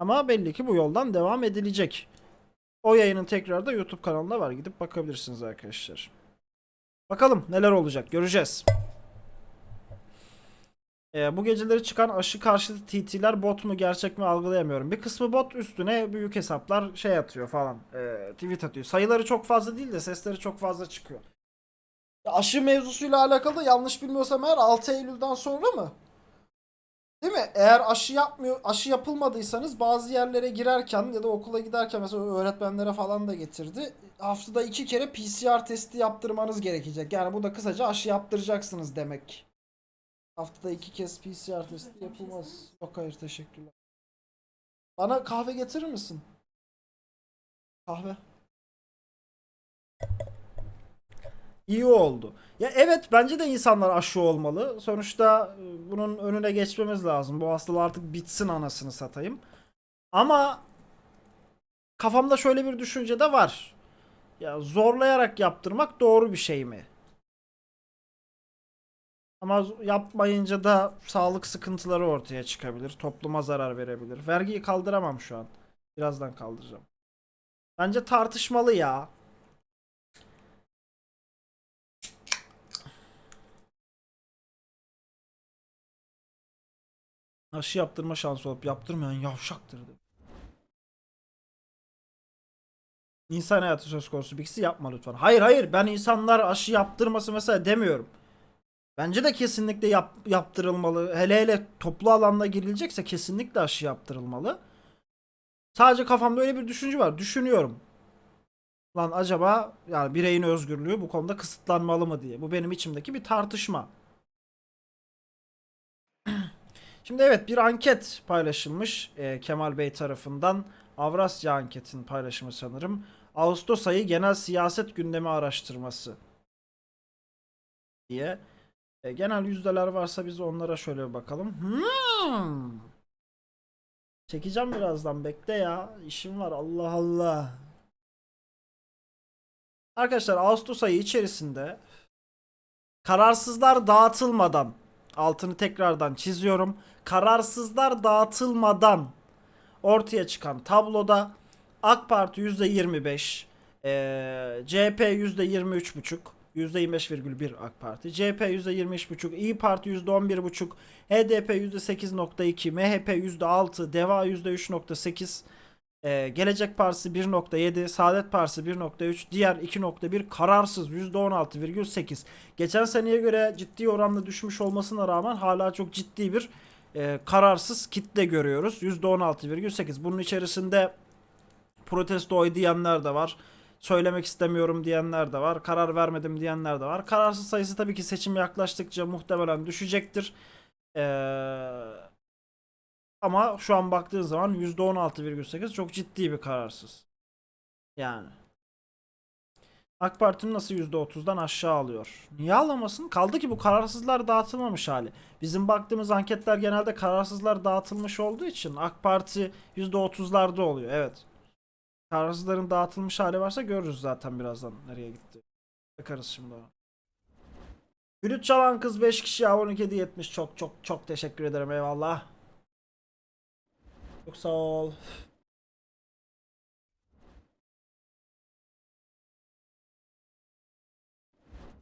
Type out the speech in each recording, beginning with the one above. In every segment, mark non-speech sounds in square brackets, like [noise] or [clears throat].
Ama belli ki bu yoldan devam edilecek. O yayının tekrarı da YouTube kanalında var. Gidip bakabilirsiniz arkadaşlar. Bakalım neler olacak. Göreceğiz. Ee, bu geceleri çıkan aşı karşıtı TT'ler bot mu gerçek mi algılayamıyorum. Bir kısmı bot üstüne büyük hesaplar şey atıyor falan. Ee, tweet atıyor. Sayıları çok fazla değil de sesleri çok fazla çıkıyor. Aşı mevzusuyla alakalı yanlış bilmiyorsam eğer 6 Eylül'den sonra mı? Değil mi? Eğer aşı yapmıyor, aşı yapılmadıysanız bazı yerlere girerken ya da okula giderken mesela öğretmenlere falan da getirdi. Haftada iki kere PCR testi yaptırmanız gerekecek. Yani bu da kısaca aşı yaptıracaksınız demek. Haftada iki kez PCR testi yapılmaz. Yok hayır teşekkürler. Bana kahve getirir misin? Kahve. İyi oldu. Ya evet bence de insanlar aşı olmalı. Sonuçta e, bunun önüne geçmemiz lazım. Bu hastalık artık bitsin anasını satayım. Ama kafamda şöyle bir düşünce de var. Ya zorlayarak yaptırmak doğru bir şey mi? Ama yapmayınca da sağlık sıkıntıları ortaya çıkabilir. Topluma zarar verebilir. Vergiyi kaldıramam şu an. Birazdan kaldıracağım. Bence tartışmalı ya. Aşı yaptırma şansı olup yaptırmayan yavşaktır dedi. İnsan hayatı söz konusu birisi yapma lütfen. Hayır hayır ben insanlar aşı yaptırması mesela demiyorum. Bence de kesinlikle yap, yaptırılmalı. Hele hele toplu alanda girilecekse kesinlikle aşı yaptırılmalı. Sadece kafamda öyle bir düşünce var. Düşünüyorum. Lan acaba yani bireyin özgürlüğü bu konuda kısıtlanmalı mı diye. Bu benim içimdeki bir tartışma. Şimdi evet bir anket paylaşılmış e, Kemal Bey tarafından. Avrasya anketin paylaşımı sanırım. Ağustos ayı genel siyaset gündemi araştırması diye. E, genel yüzdeler varsa biz onlara şöyle bakalım. Hmm. Çekeceğim birazdan bekle ya. İşim var Allah Allah. Arkadaşlar Ağustos ayı içerisinde kararsızlar dağıtılmadan altını tekrardan çiziyorum. Kararsızlar dağıtılmadan ortaya çıkan tabloda AK Parti %25, eee CHP %23,5, %25,1 AK Parti, CHP %23,5, İyi Parti %11,5, HDP %8,2, MHP %6, DEVA %3,8, ee, Gelecek Partisi 1.7, Saadet Partisi 1.3, diğer 2.1 kararsız %16,8. Geçen seneye göre ciddi oranda düşmüş olmasına rağmen hala çok ciddi bir e, kararsız kitle görüyoruz. %16,8. Bunun içerisinde protesto oy diyenler de var. Söylemek istemiyorum diyenler de var. Karar vermedim diyenler de var. Kararsız sayısı tabii ki seçim yaklaştıkça muhtemelen düşecektir. Eee ama şu an baktığın zaman %16,8 çok ciddi bir kararsız. Yani. AK Parti'nin nasıl %30'dan aşağı alıyor? Niye alamasın? Kaldı ki bu kararsızlar dağıtılmamış hali. Bizim baktığımız anketler genelde kararsızlar dağıtılmış olduğu için AK Parti %30'larda oluyor. Evet. Kararsızların dağıtılmış hali varsa görürüz zaten birazdan nereye gitti. Bakarız şimdi ona. Gülüt çalan kız 5 kişi abonelik hediye etmiş. Çok çok çok teşekkür ederim eyvallah. Çok sağ ol.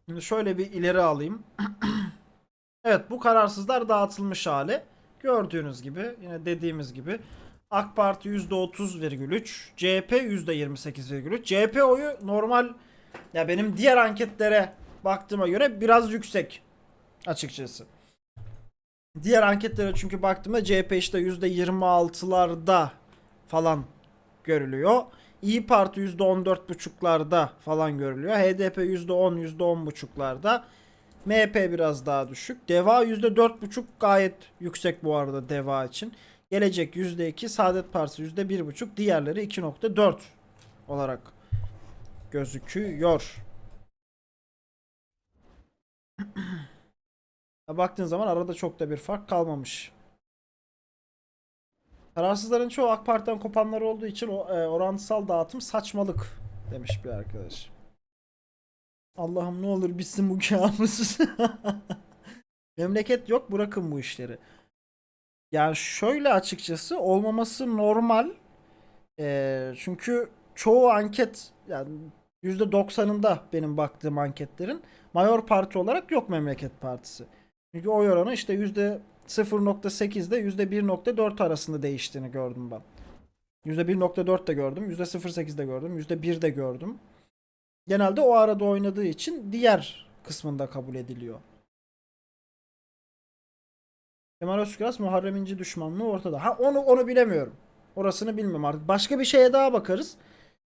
Şimdi şöyle bir ileri alayım. [clears throat] evet bu kararsızlar dağıtılmış hali. Gördüğünüz gibi yine dediğimiz gibi AK Parti %30,3, CHP %28,3. CHP oyu normal ya benim diğer anketlere baktığıma göre biraz yüksek açıkçası. Diğer anketlere çünkü baktığımda CHP işte %26'larda falan görülüyor. İyi Parti %14,5'larda falan görülüyor. HDP %10, %10,5'larda. MHP biraz daha düşük. Deva %4,5 gayet yüksek bu arada Deva için. Gelecek %2, Saadet Partisi %1,5, diğerleri 2,4 olarak gözüküyor. [clears throat] Baktığın zaman arada çok da bir fark kalmamış. Kararsızların çoğu AK Parti'den kopanlar olduğu için o e, orantısal dağıtım saçmalık demiş bir arkadaş. Allah'ım ne olur bitsin bu kabus. [laughs] Memleket yok bırakın bu işleri. Yani şöyle açıkçası olmaması normal. Ee, çünkü çoğu anket yani %90'ında benim baktığım anketlerin mayor parti olarak yok Memleket Partisi. Çünkü oy oranı işte %0.8'de %1.4 arasında değiştiğini gördüm ben. %1.4 de gördüm, %0.8 de gördüm, %1 de gördüm. Genelde o arada oynadığı için diğer kısmında kabul ediliyor. Kemal Özküras Muharrem İnce düşmanlığı ortada. Ha onu onu bilemiyorum. Orasını bilmiyorum artık. Başka bir şeye daha bakarız.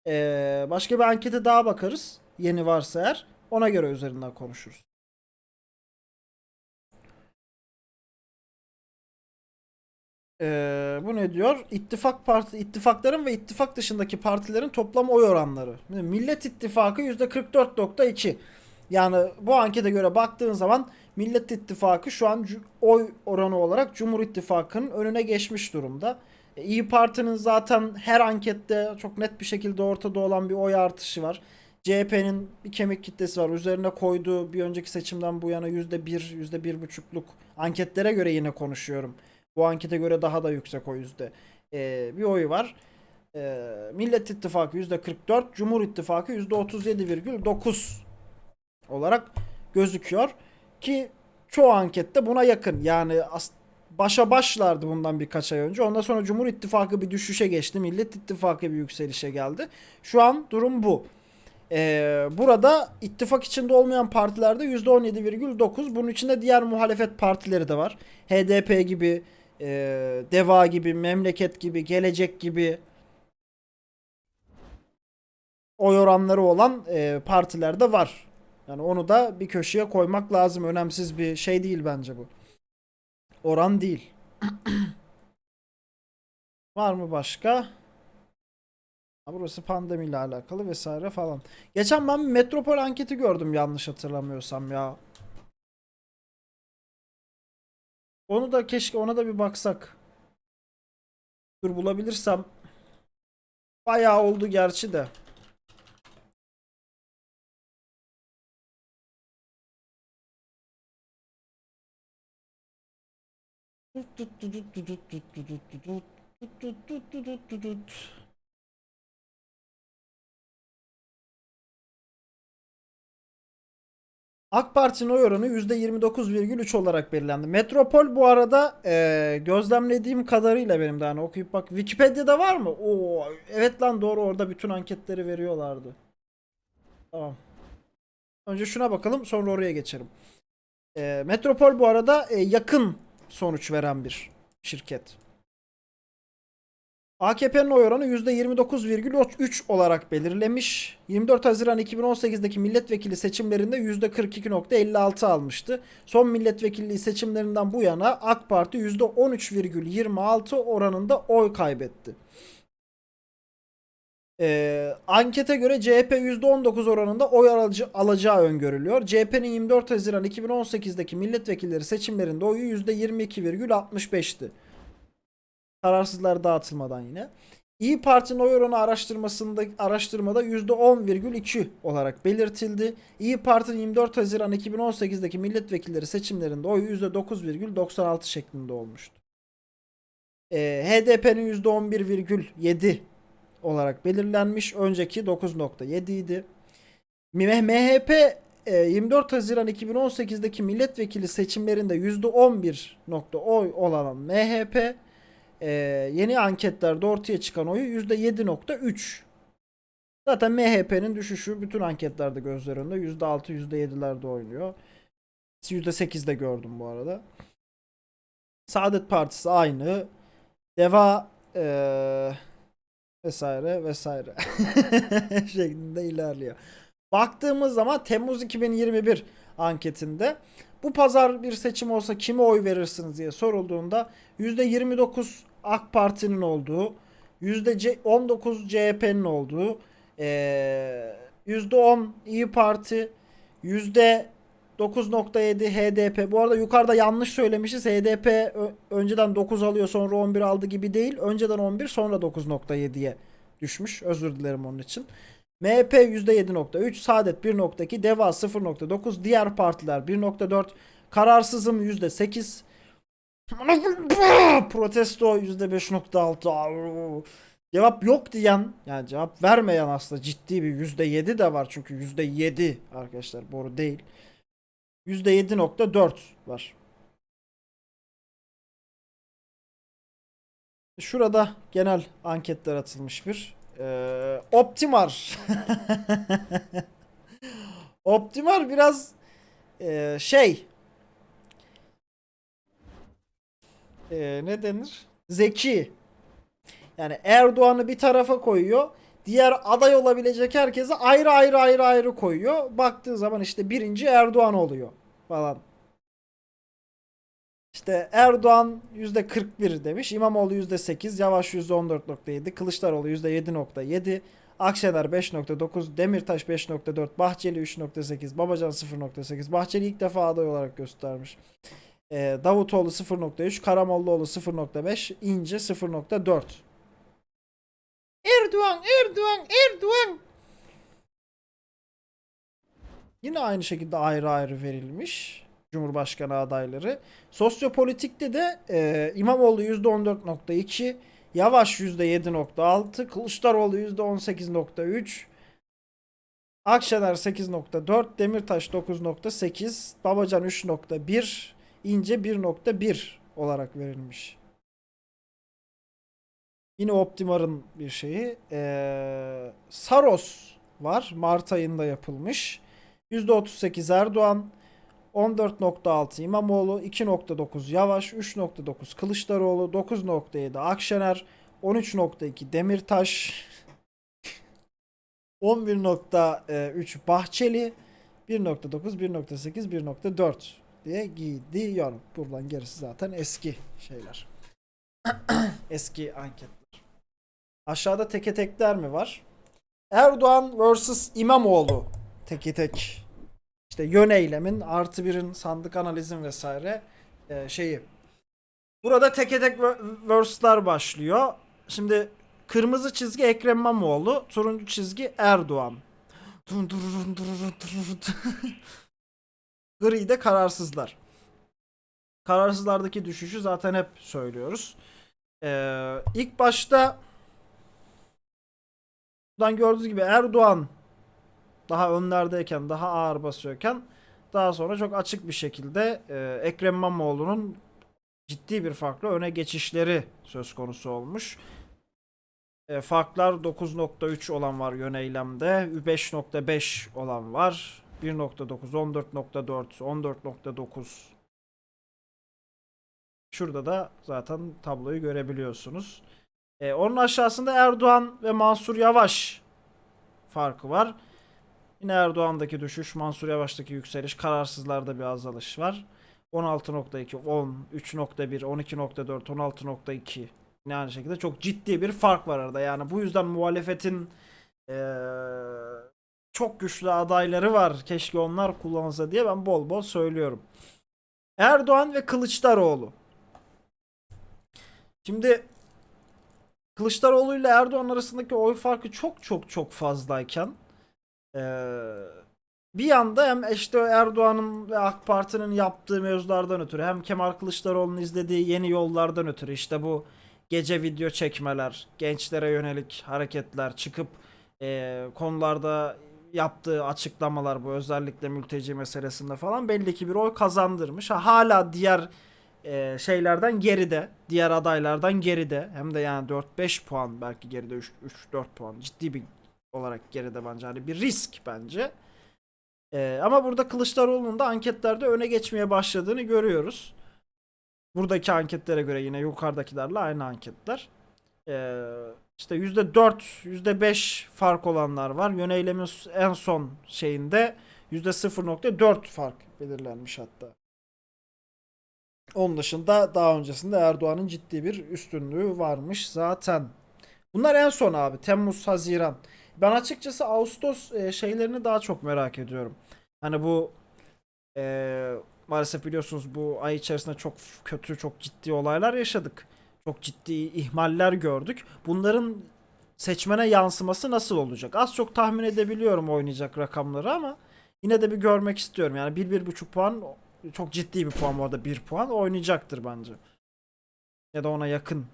Ee, başka bir ankete daha bakarız. Yeni varsa eğer. Ona göre üzerinden konuşuruz. Ee, bu ne diyor? İttifak parti ittifakların ve ittifak dışındaki partilerin toplam oy oranları. Millet İttifakı %44.2. Yani bu ankete göre baktığın zaman Millet İttifakı şu an oy oranı olarak Cumhur İttifakı'nın önüne geçmiş durumda. E, İyi Parti'nin zaten her ankette çok net bir şekilde ortada olan bir oy artışı var. CHP'nin bir kemik kitlesi var. Üzerine koyduğu bir önceki seçimden bu yana %1, %1,5'luk anketlere göre yine konuşuyorum. Bu ankete göre daha da yüksek o yüzde. E, bir oyu var. E, Millet İttifakı %44, Cumhur İttifakı %37,9 olarak gözüküyor. Ki çoğu ankette buna yakın. Yani başa başlardı bundan birkaç ay önce. Ondan sonra Cumhur İttifakı bir düşüşe geçti. Millet İttifakı bir yükselişe geldi. Şu an durum bu. Ee, burada ittifak içinde olmayan partilerde %17,9. Bunun içinde diğer muhalefet partileri de var. HDP gibi, e, Deva gibi, Memleket gibi, Gelecek gibi oy oranları olan e, partiler de var. Yani onu da bir köşeye koymak lazım. Önemsiz bir şey değil bence bu. Oran değil. [clears throat] Var mı başka? Burası pandemiyle alakalı vesaire falan. Geçen ben metropol anketi gördüm yanlış hatırlamıyorsam ya. Onu da keşke ona da bir baksak. Dur bulabilirsem. Bayağı oldu gerçi de. AK Parti'nin oy oranı %29,3 olarak belirlendi. Metropol bu arada e, gözlemlediğim kadarıyla benim de hani okuyup bak Wikipedia'da var mı? Oo, evet lan doğru orada bütün anketleri veriyorlardı. Tamam. Önce şuna bakalım sonra oraya geçelim. E, Metropol bu arada e, yakın sonuç veren bir şirket. AKP'nin oy oranı %29,3 olarak belirlemiş. 24 Haziran 2018'deki milletvekili seçimlerinde %42.56 almıştı. Son milletvekilliği seçimlerinden bu yana AK Parti %13,26 oranında oy kaybetti. Ee, ankete göre CHP %19 oranında oy alıcı, alacağı öngörülüyor. CHP'nin 24 Haziran 2018'deki milletvekilleri seçimlerinde oyu %22,65'ti. Kararsızlar dağıtılmadan yine. İyi Parti'nin oy oranı araştırmasında araştırmada %10,2 olarak belirtildi. İyi Parti'nin 24 Haziran 2018'deki milletvekilleri seçimlerinde oyu %9,96 şeklinde olmuştu. Ee, HDP'nin %11,7 olarak belirlenmiş. Önceki 9.7 idi. MHP e, 24 Haziran 2018'deki milletvekili seçimlerinde %11 nokta oy olan MHP e, yeni anketlerde ortaya çıkan oyu %7.3. Zaten MHP'nin düşüşü bütün anketlerde gözler önünde %6 %7'lerde oynuyor. %8'de gördüm bu arada. Saadet Partisi aynı. Deva e, vesaire vesaire [laughs] şeklinde ilerliyor. Baktığımız zaman Temmuz 2021 anketinde bu pazar bir seçim olsa kime oy verirsiniz diye sorulduğunda %29 AK Parti'nin olduğu, %19 CHP'nin olduğu, eee, %10 İyi Parti, %9.7 HDP. Bu arada yukarıda yanlış söylemişiz. HDP önceden 9 alıyor sonra 11 aldı gibi değil. Önceden 11 sonra 9.7'ye düşmüş. Özür dilerim onun için. MHP %7.3, Saadet 1.2, Deva 0.9, diğer partiler 1.4, Kararsızım %8, [laughs] Protesto %5.6. Cevap yok diyen yani cevap vermeyen aslında ciddi bir %7 de var çünkü %7 arkadaşlar boru değil. %7.4 var. Şurada genel anketler atılmış bir. Ee, Optimar. [laughs] Optimar biraz e, şey e, ne denir? Zeki. Yani Erdoğan'ı bir tarafa koyuyor. Diğer aday olabilecek herkese ayrı ayrı ayrı ayrı koyuyor. Baktığın zaman işte birinci Erdoğan oluyor falan. İşte Erdoğan %41 demiş. İmamoğlu %8, Yavaş %14.7, Kılıçdaroğlu %7.7, Akşener 5.9, Demirtaş 5.4, Bahçeli 3.8, Babacan 0.8. Bahçeli ilk defa aday olarak göstermiş. Ee, Davutoğlu 0.3, Karamollaoğlu 0.5, İnce 0.4. Erdoğan, Erdoğan, Erdoğan. Yine aynı şekilde ayrı ayrı verilmiş Cumhurbaşkanı adayları. Sosyopolitikte de e, İmamoğlu %14.2, Yavaş %7.6, Kılıçdaroğlu %18.3, Akşener 8.4, Demirtaş 9.8, Babacan 3.1, İnce 1.1 olarak verilmiş. Yine Optimar'ın bir şeyi. Ee, Saros var. Mart ayında yapılmış. %38 Erdoğan, 14.6 İmamoğlu, 2.9 Yavaş, 3.9 Kılıçdaroğlu, 9.7 Akşener, 13.2 Demirtaş, [laughs] 11.3 Bahçeli, 1.9, 1.8, 1.4 diye gidiyor. Buradan gerisi zaten eski şeyler. [coughs] eski anketler. Aşağıda teke tekler mi var? Erdoğan vs İmamoğlu teke tek. İşte yön eylemin artı birin sandık analizin vesaire e, şeyi. Burada teke tek ver- verse'lar başlıyor. Şimdi kırmızı çizgi Ekrem İmamoğlu, turuncu çizgi Erdoğan. Dun dururun dururun dururun. Gri de kararsızlar. Kararsızlardaki düşüşü zaten hep söylüyoruz. Ee, ilk başta buradan gördüğünüz gibi Erdoğan daha önlerdeyken, daha ağır basıyorken daha sonra çok açık bir şekilde e, Ekrem İmamoğlu'nun ciddi bir farkla öne geçişleri söz konusu olmuş. E, farklar 9.3 olan var yön eylemde, 5.5 olan var, 1.9, 14.4, 14.9 Şurada da zaten tabloyu görebiliyorsunuz. E, onun aşağısında Erdoğan ve Mansur Yavaş farkı var. Yine Erdoğan'daki düşüş, Mansur Yavaş'taki yükseliş, kararsızlarda bir azalış var. 16.2, 10, 3.1, 12.4, 16.2 yine aynı şekilde çok ciddi bir fark var arada. Yani bu yüzden muhalefetin eee, çok güçlü adayları var. Keşke onlar kullanılsa diye ben bol bol söylüyorum. Erdoğan ve Kılıçdaroğlu. Şimdi Kılıçdaroğlu ile Erdoğan arasındaki oy farkı çok çok çok fazlayken bir yanda hem işte Erdoğan'ın ve AK Parti'nin yaptığı mevzulardan ötürü hem Kemal Kılıçdaroğlu'nun izlediği yeni yollardan ötürü işte bu gece video çekmeler, gençlere yönelik hareketler çıkıp konularda yaptığı açıklamalar bu özellikle mülteci meselesinde falan belli ki bir oy kazandırmış. Ha, hala diğer e, şeylerden geride, diğer adaylardan geride hem de yani 4-5 puan belki geride 3-4 puan ciddi bir olarak geride bence. Hani bir risk bence. Ee, ama burada Kılıçdaroğlu'nun da anketlerde öne geçmeye başladığını görüyoruz. Buradaki anketlere göre yine yukarıdakilerle aynı anketler. Ee, işte %4, %5 fark olanlar var. Yöneylemin en son şeyinde %0.4 fark belirlenmiş hatta. Onun dışında daha öncesinde Erdoğan'ın ciddi bir üstünlüğü varmış zaten. Bunlar en son abi. Temmuz, Haziran. Ben açıkçası Ağustos e, şeylerini daha çok merak ediyorum. Hani bu e, maalesef biliyorsunuz bu ay içerisinde çok kötü, çok ciddi olaylar yaşadık. Çok ciddi ihmaller gördük. Bunların seçmene yansıması nasıl olacak? Az çok tahmin edebiliyorum oynayacak rakamları ama yine de bir görmek istiyorum. Yani 1-1,5 puan çok ciddi bir puan bu arada 1 puan oynayacaktır bence. Ya da ona yakın.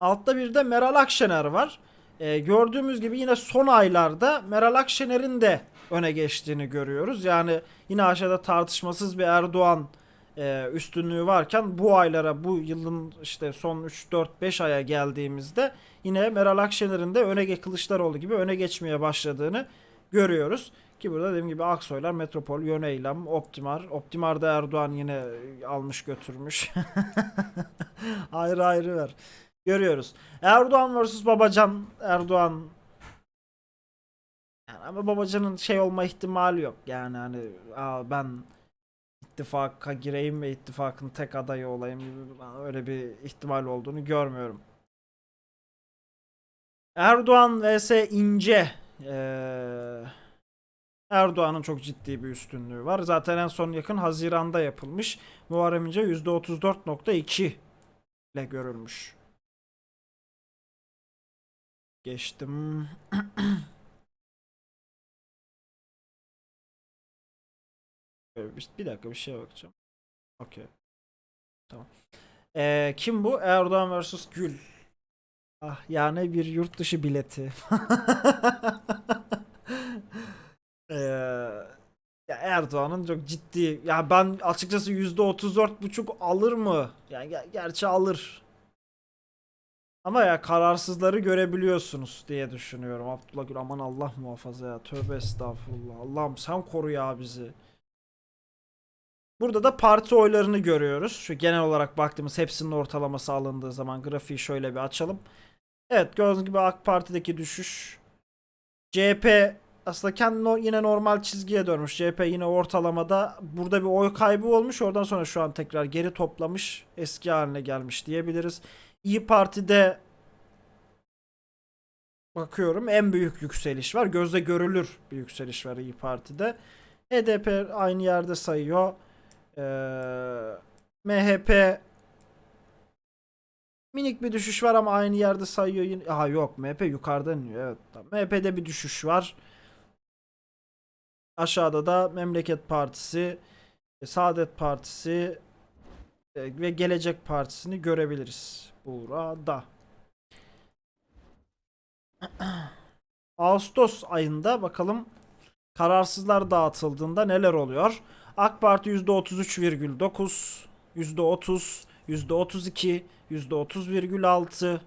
Altta bir de Meral Akşener var. Ee, gördüğümüz gibi yine son aylarda Meral Akşener'in de öne geçtiğini görüyoruz. Yani yine aşağıda tartışmasız bir Erdoğan e, üstünlüğü varken bu aylara bu yılın işte son 3 4 5 aya geldiğimizde yine Meral Akşener'in de öne Kılıçdaroğlu gibi öne geçmeye başladığını görüyoruz. Ki burada dediğim gibi Aksoylar, Metropol, Yöneylem, Optimar. Optimar'da Erdoğan yine almış götürmüş. [laughs] ayrı ayrı ver. Görüyoruz. Erdoğan vs Babacan. Erdoğan yani ama Babacan'ın şey olma ihtimali yok. Yani hani Aa, ben ittifaka gireyim ve ittifakın tek adayı olayım gibi öyle bir ihtimal olduğunu görmüyorum. Erdoğan vs İnce. Ee, Erdoğan'ın çok ciddi bir üstünlüğü var. Zaten en son yakın Haziran'da yapılmış. Muharrem İnce %34.2 ile görülmüş. Geçtim. [clears throat] bir, bir dakika bir şeye bakacağım. Okey. Tamam. Ee, kim bu? Erdoğan vs Gül. Ah yani bir yurt dışı bileti. [laughs] Ee, Erdoğan'ın çok ciddi ya ben açıkçası %34,5 alır mı? Yani ger- gerçi alır. Ama ya kararsızları görebiliyorsunuz diye düşünüyorum. Abdullah Gül aman Allah muhafaza ya. Tövbe estağfurullah. Allah'ım sen koru ya bizi. Burada da parti oylarını görüyoruz. Şu genel olarak baktığımız hepsinin ortalaması alındığı zaman grafiği şöyle bir açalım. Evet gördüğünüz gibi AK Parti'deki düşüş. CHP aslında kendi no- yine normal çizgiye dönmüş. CHP yine ortalamada burada bir oy kaybı olmuş. Oradan sonra şu an tekrar geri toplamış. Eski haline gelmiş diyebiliriz. İyi Parti'de bakıyorum en büyük yükseliş var. Gözle görülür bir yükseliş var İyi Parti'de. HDP aynı yerde sayıyor. Ee, MHP minik bir düşüş var ama aynı yerde sayıyor yine. Aha yok MHP yukarıdan iniyor. Evet. Tamam. MHP'de bir düşüş var. Aşağıda da Memleket Partisi, e, Saadet Partisi e, ve Gelecek Partisi'ni görebiliriz burada. [clears throat] Ağustos ayında bakalım kararsızlar dağıtıldığında neler oluyor? AK Parti %33,9, %30, %32, %30,6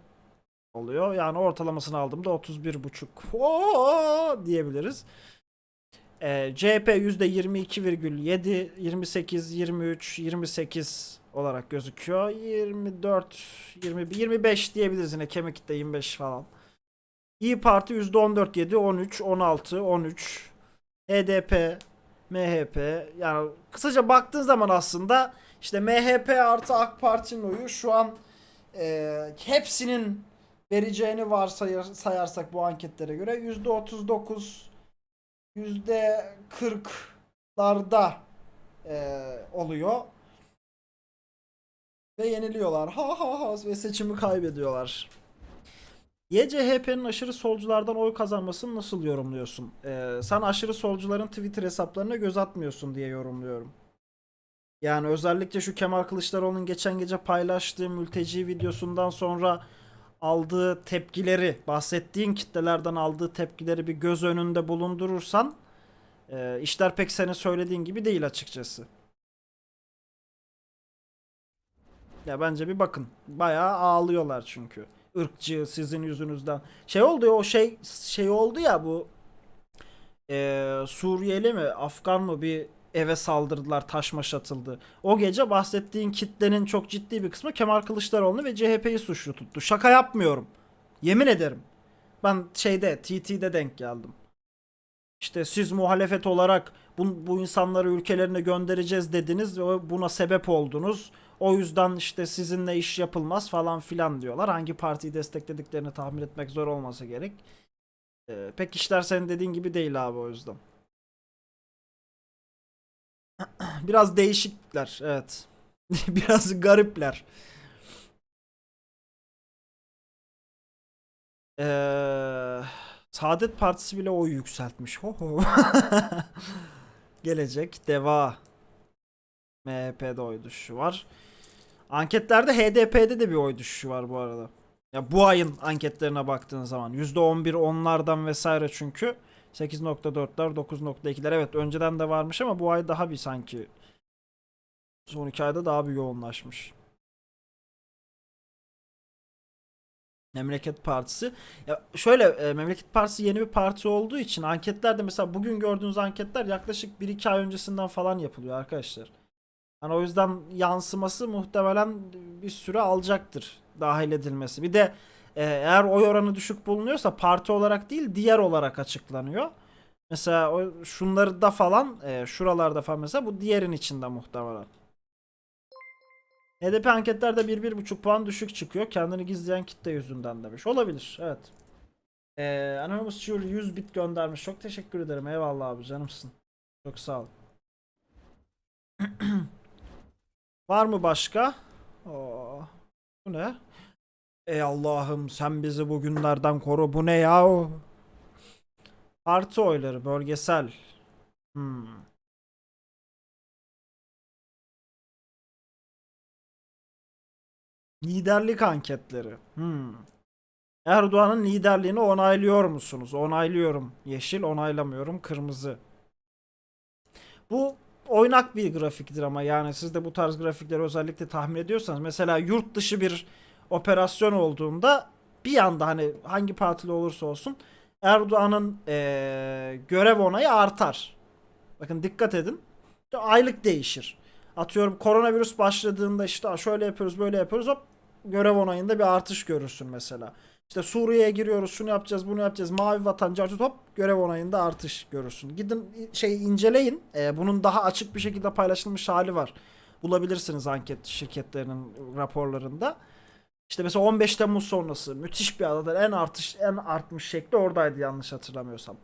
oluyor. Yani ortalamasını aldığımda 31,5 Oo diyebiliriz. Ee, CHP %22,7, 28, 23, 28 olarak gözüküyor. 24, 20, 25 diyebiliriz yine kemik kitle 25 falan. İyi Parti %14,7, 13, 16, 13. HDP, MHP yani kısaca baktığın zaman aslında işte MHP artı AK Parti'nin oyu şu an e, hepsinin vereceğini varsayar, sayarsak bu anketlere göre %39 yüzde kırklarda eee, oluyor. Ve yeniliyorlar. Ha ha ha ve seçimi kaybediyorlar. YCHP'nin aşırı solculardan oy kazanmasını nasıl yorumluyorsun? Eee, sen aşırı solcuların Twitter hesaplarına göz atmıyorsun diye yorumluyorum. Yani özellikle şu Kemal Kılıçdaroğlu'nun geçen gece paylaştığı mülteci videosundan sonra aldığı tepkileri, bahsettiğin kitlelerden aldığı tepkileri bir göz önünde bulundurursan e, işler pek senin söylediğin gibi değil açıkçası. Ya bence bir bakın. Bayağı ağlıyorlar çünkü. Irkçı sizin yüzünüzden. Şey oldu ya o şey şey oldu ya bu e, Suriyeli mi Afgan mı bir eve saldırdılar taşmaş atıldı. O gece bahsettiğin kitlenin çok ciddi bir kısmı Kemal Kılıçdaroğlu ve CHP'yi suçlu tuttu. Şaka yapmıyorum. Yemin ederim. Ben şeyde TT'de denk geldim. İşte siz muhalefet olarak bu, bu insanları ülkelerine göndereceğiz dediniz ve buna sebep oldunuz. O yüzden işte sizinle iş yapılmaz falan filan diyorlar. Hangi partiyi desteklediklerini tahmin etmek zor olmasa gerek. Ee, pek işler senin dediğin gibi değil abi o yüzden. [clears throat] Biraz değişikler evet. [laughs] Biraz garipler. Ee, Saadet Partisi bile oy yükseltmiş. Ho ho. [laughs] Gelecek deva. MHP'de oy düşüşü var. Anketlerde HDP'de de bir oy düşüşü var bu arada. Ya bu ayın anketlerine baktığın zaman %11 onlardan vesaire çünkü 8.4'ler 9.2'ler evet önceden de varmış ama bu ay daha bir sanki son iki ayda daha bir yoğunlaşmış. Memleket Partisi. Ya şöyle e, Memleket Partisi yeni bir parti olduğu için anketlerde mesela bugün gördüğünüz anketler yaklaşık 1-2 ay öncesinden falan yapılıyor arkadaşlar. Hani o yüzden yansıması muhtemelen bir süre alacaktır dahil edilmesi. Bir de e, eğer oy oranı düşük bulunuyorsa parti olarak değil diğer olarak açıklanıyor. Mesela o şunları da falan e, şuralarda falan mesela bu diğerin içinde muhtemelen. HDP anketlerde 1-1,5 puan düşük çıkıyor. Kendini gizleyen kitle yüzünden demiş. Olabilir. Evet. Ee, Anonymous Jewel 100 bit göndermiş. Çok teşekkür ederim. Eyvallah abi canımsın. Çok sağ ol. [clears throat] Var mı başka? Oo, bu ne? Ey Allah'ım sen bizi bugünlerden koru. Bu ne ya? Parti oyları bölgesel. Hmm. Liderlik anketleri. Hmm. Erdoğan'ın liderliğini onaylıyor musunuz? Onaylıyorum. Yeşil onaylamıyorum. Kırmızı. Bu oynak bir grafiktir ama yani siz de bu tarz grafikleri özellikle tahmin ediyorsanız mesela yurt dışı bir operasyon olduğunda bir anda hani hangi partili olursa olsun Erdoğan'ın eee, görev onayı artar. Bakın dikkat edin. Aylık değişir. Atıyorum koronavirüs başladığında işte şöyle yapıyoruz böyle yapıyoruz hop görev onayında bir artış görürsün mesela. İşte Suriye'ye giriyoruz şunu yapacağız bunu yapacağız mavi vatan carcut hop görev onayında artış görürsün. Gidin şey inceleyin Ee, bunun daha açık bir şekilde paylaşılmış hali var. Bulabilirsiniz anket şirketlerinin raporlarında. İşte mesela 15 Temmuz sonrası müthiş bir adadır. En artış en artmış şekli oradaydı yanlış hatırlamıyorsam.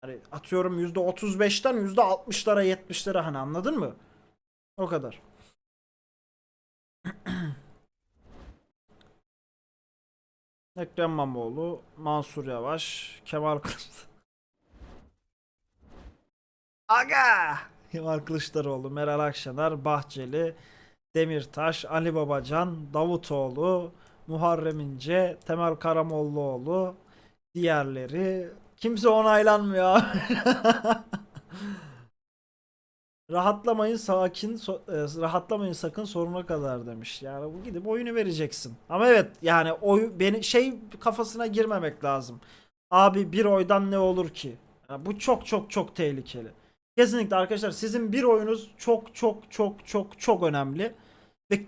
Hani atıyorum %35'ten %60'lara 70'lere hani anladın mı? O kadar. Ekrem İmamoğlu, Mansur Yavaş, Kemal Kılıçdaroğlu. Aga! Kemal Kılıçdaroğlu, Meral Akşener, Bahçeli, Demirtaş, Ali Babacan, Davutoğlu, Muharrem İnce, Temel Karamollaoğlu, diğerleri. Kimse onaylanmıyor. [laughs] Rahatlamayın sakin so- e, rahatlamayın sakın sonuna kadar demiş. Yani bu gidip oyunu vereceksin. Ama evet yani oy beni şey kafasına girmemek lazım. Abi bir oydan ne olur ki? Ya bu çok çok çok tehlikeli. Kesinlikle arkadaşlar sizin bir oyunuz çok çok çok çok çok önemli. Ve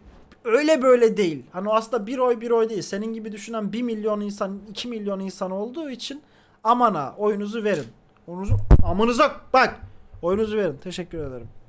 öyle böyle değil. Hani o aslında bir oy bir oy değil. Senin gibi düşünen 1 milyon insan 2 milyon insan olduğu için aman ha oyunuzu verin. Oyunuzu amınıza bak oyunuzu verin. Teşekkür ederim.